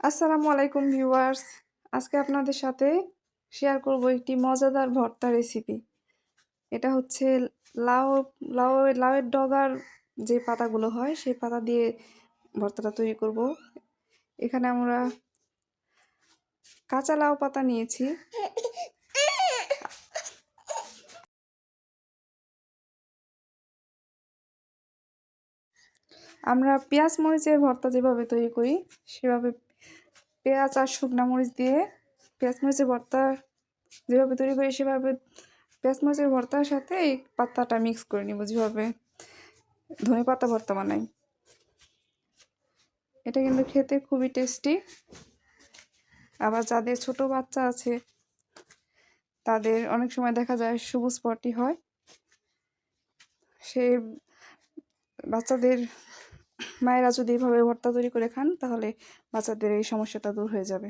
আসসালামু আলাইকুম ভিউয়ার্স। আজকে আপনাদের সাথে শেয়ার করব একটি মজাদার ভর্তা রেসিপি এটা হচ্ছে লাউ লাউ, লাউয়ের ডগার যে পাতাগুলো হয়, সেই পাতা দিয়ে ভর্তাটা তৈরি করব। এখানে আমরা কাঁচা লাউ পাতা নিয়েছি। আমরা পেঁয়াজ মরিচের ভর্তা যেভাবে তৈরি করি, সেভাবে পেঁয়াজ আর শুকনো মরিচ দিয়ে, পেঁয়াজ মরিচের ভর্তা যেভাবে তৈরি করি সেভাবে পেঁয়াজ মরিচের ভর্তার সাথে এই পাতাটা মিক্স করে নিব যেভাবে ধনে পাতা ভর্তা বানাই। এটা কিন্তু খেতে খুবই টেস্টি আবার যাদের ছোট বাচ্চা আছে, তাদের অনেক সময় দেখা যায় সবুজ পটি হয়। সেই বাচ্চাদের মায়েরা যদি এভাবে ভর্তা তৈরি করে খান তাহলে বাচ্চাদের এই সমস্যাটা দূর হয়ে যাবে।